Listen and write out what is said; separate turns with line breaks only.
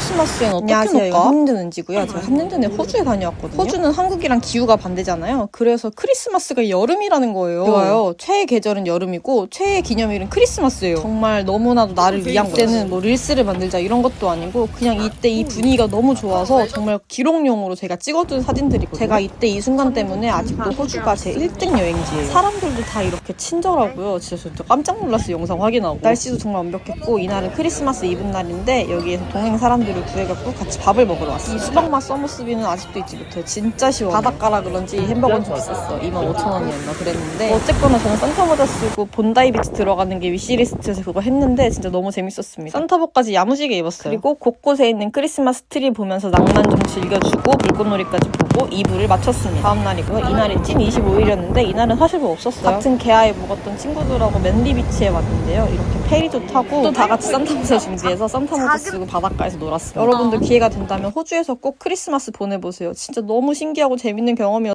크리스마스엔 어떻게
안녕하세요.
놀까? 함든 은지고요. 제가 함든에 호주에 다녀왔거든요. 호주는 한국이랑 기후가 반대잖아요. 그래서 크리스마스가 여름이라는 거예요. 좋아요. 최애 계절은 여름이고 최애 기념일은 크리스마스예요. 정말 너무나도 나를 위한 거예요. 이때는 뭐 릴스를 만들자 이런 것도 아니고 그냥 이때 이 분위기가 너무 좋아서 정말 기록용으로 제가 찍어둔 사진들이거든요. 제가 이때 이 순간 때문에 아직도 호주가 제 1등 여행지예요. 사람들도 다 이렇게 친절하고요. 진짜 진짜 깜짝 놀랐어요. 영상 확인하고. 날씨도 정말 완벽했고 이날은 크리스마스 이브 날인데 여기에서 동행 사람들 을 구해갖고 같이 밥을 먹으러 왔어요. 이 수박맛 서머스비는 아직도 잊지 못해요. 진짜 시원해. 바닷가라 그런지 햄버거는 좀 비쌌어. 25,000원이었나 그랬는데 어쨌거나 저는 산타 모자 쓰고 본다이 비치 들어가는 게 위시리스트에서 그거 했는데 진짜 너무 재밌었습니다. 산타복까지 야무지게 입었어요. 그리고 곳곳에 있는 크리스마스 트리 보면서 낭만 좀 즐겨주고 불꽃놀이까지 보고 2부를 마쳤습니다. 다음 날이고요. 이날이 찐 25일이었는데 이날은 사실 뭐 없었어요. 같은 개화에 묵었던 친구들하고 맨디 비치에 왔는데요. 이렇게 페리도 타고 또 다 같이 산타 모자 준비해서 산타 모자 쓰고 바닷가에서 놀았어요. 여러분들 기회가 된다면 호주에서 꼭 크리스마스 보내보세요. 진짜 너무 신기하고 재밌는 경험이었어요.